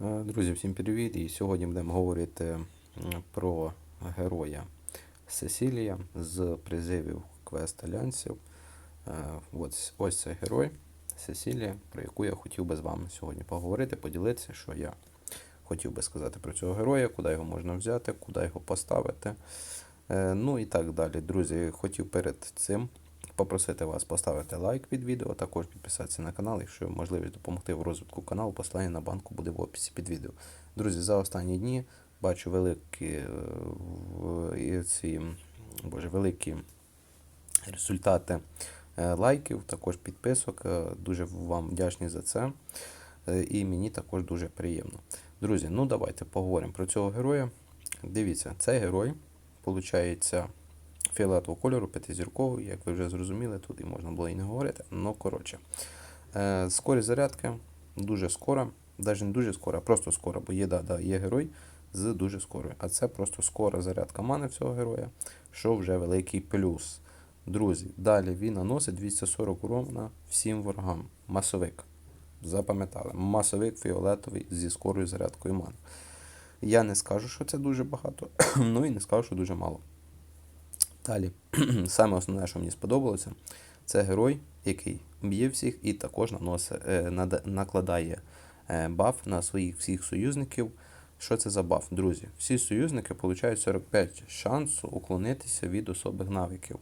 Е, Друзі, всім привіт! І сьогодні будемо говорити про героя Сесілія з призивів квест Альянсів. Е, Ось, ось цей герой Сесілія, про яку я хотів би з вами сьогодні поговорити, поділитися, що я хотів би сказати про цього героя, куди його можна взяти, куди його поставити. Е, Ну і так далі. Друзі, хотів перед цим попросити вас поставити лайк під відео, також підписатися на канал, якщо можливість допомогти в розвитку каналу, посилання на банку буде в описі під відео. Друзі, за останні дні бачу великі, е, ці, боже, великі результати е, лайків, також підписок. Е, Дуже вам вдячний за це. І мені також дуже приємно. Друзі, ну давайте поговоримо про цього героя. Дивіться, цей герой, виходить, фіолетового кольору, п'ятизірковий, як ви вже зрозуміли, тут і можна було і не говорити. Ну, коротше. Е, скорість зарядки дуже скора, навіть не дуже скора, а просто скора, бо є, да, да, є герой з дуже скорою. А це просто скора зарядка мани в цього героя, що вже великий плюс. Друзі, далі він наносить 240 урона всім ворогам. Масовик. Запам'ятали. Масовик фіолетовий зі скорою зарядкою мани. Я не скажу, що це дуже багато, ну і не скажу, що дуже мало. Далі, саме основне, що мені сподобалося, це герой, який б'є всіх і також наносить, е, накладає е, баф на своїх всіх союзників. Що це за баф? Друзі, всі союзники отримують 45 шансу уклонитися від особих навиків.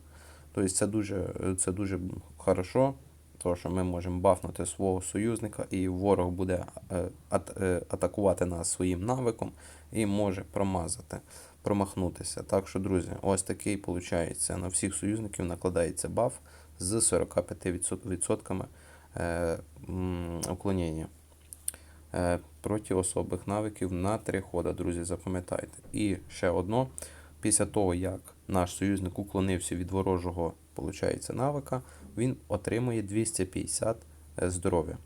Тобто це дуже, це дуже хорошо, тому що ми можемо бафнути свого союзника, і ворог буде е, атакувати нас своїм навиком і може промазати, промахнутися. Так що, друзі, ось такий виходить, на всіх союзників накладається баф з 45% е, уклонення. Е, проти особих навиків на 3 хода, друзі, запам'ятайте. І ще одно. Після того, як наш союзник уклонився від ворожого получається, навика, він отримує 250 е, здоров'я.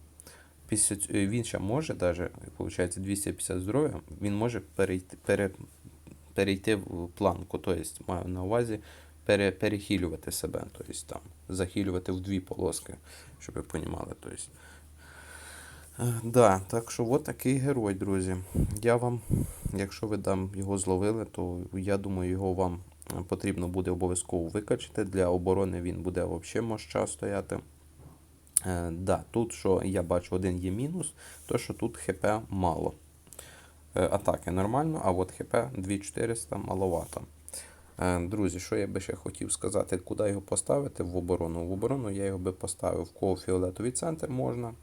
Після він ще може, даже, виходить, 250 здоров'я, він може перейти, пере, перейти в планку, тобто маю на увазі пере, перехилювати себе, тобто там захилювати в дві полоски, щоб ви розуміли. Тобто, Е, Да, так що от такий герой, друзі. Я вам, якщо ви там його зловили, то я думаю, його вам потрібно буде обов'язково викачати. Для оборони він буде взагалі моща стояти. Е, да, тут, що я бачу, один є мінус, то що тут ХП мало. Е, атаки нормально, а от ХП 2400 маловато. Е, Друзі, що я би ще хотів сказати, куди його поставити в оборону? В оборону я його би поставив в кого фіолетовий центр можна.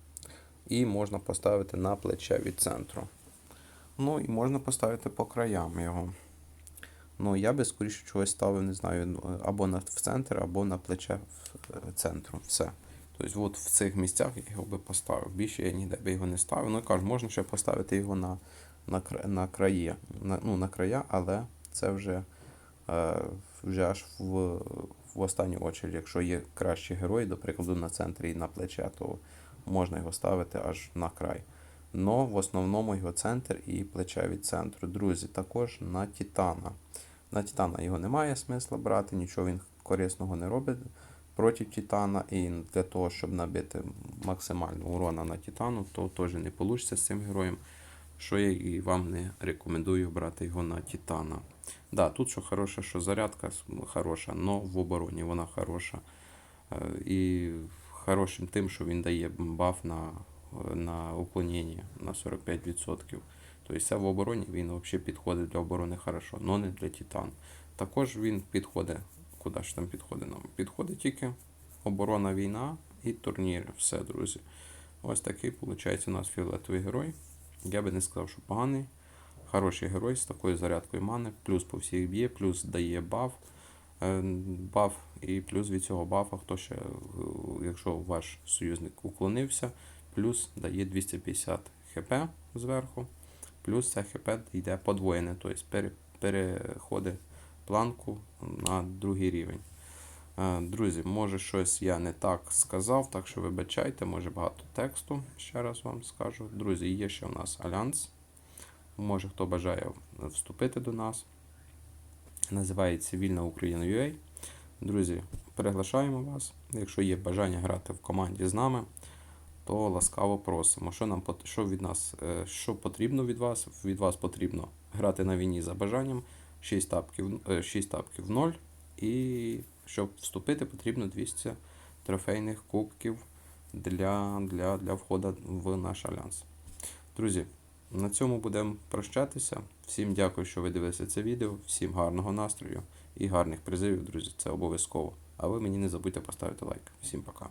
І можна поставити на плече від центру. Ну і можна поставити по краям його. Ну, я би скоріше чогось ставив, не знаю, ну, або на, в центр, або на плече в е, центру. Все. Тобто, от в цих місцях я його би поставив. Більше я ніде би його не ставив. Ну, кажу, можна ще поставити його на, на, на краї, на, ну, на края, але це вже, е, вже аж в, в останню очередь. Якщо є кращі герої, до прикладу, на центрі і на плече, то можна його ставити аж на край. Но в основному його центр і плече від центру. Друзі, також на Титана. На Титана його немає смисла брати, нічого він корисного не робить проти Титана. І для того, щоб набити максимально урона на Титану, то теж не вийде з цим героєм. Що я і вам не рекомендую брати його на Титана. Да, тут що хороше, що зарядка хороша, але в обороні вона хороша. Е, І хорошим тим, що він дає баф на, на уклонення на 45%. Тобто це в обороні він взагалі підходить для оборони хорошо, але не для Титан. Також він підходить, куди ж там підходить нам? Підходить тільки оборона війна і турніри. Все, друзі. Ось такий, виходить, у нас фіолетовий герой. Я би не сказав, що поганий. Хороший герой з такою зарядкою мани, плюс по всіх б'є, плюс дає баф. Е, баф, і плюс від цього бафа, хто ще, е, якщо ваш союзник уклонився, плюс дає 250 хп зверху, плюс це хп йде подвоєне, тобто переходить планку на другий рівень. Е, Друзі, може щось я не так сказав, так що вибачайте, може багато тексту, ще раз вам скажу. Друзі, є ще у нас Альянс. Може хто бажає вступити до нас називається Вільна Україна UA. Друзі, приглашаємо вас. Якщо є бажання грати в команді з нами, то ласкаво просимо. Що нам що від нас, е, що потрібно від вас? Від вас потрібно грати на війні за бажанням 6 тапків, 6 тапків в 0. І щоб вступити, потрібно 200 трофейних кубків для, для, для входу в наш альянс. Друзі, на цьому будемо прощатися. Всім дякую, що ви дивилися це відео. Всім гарного настрою і гарних призивів, друзі. Це обов'язково. А ви мені не забудьте поставити лайк. Всім пока.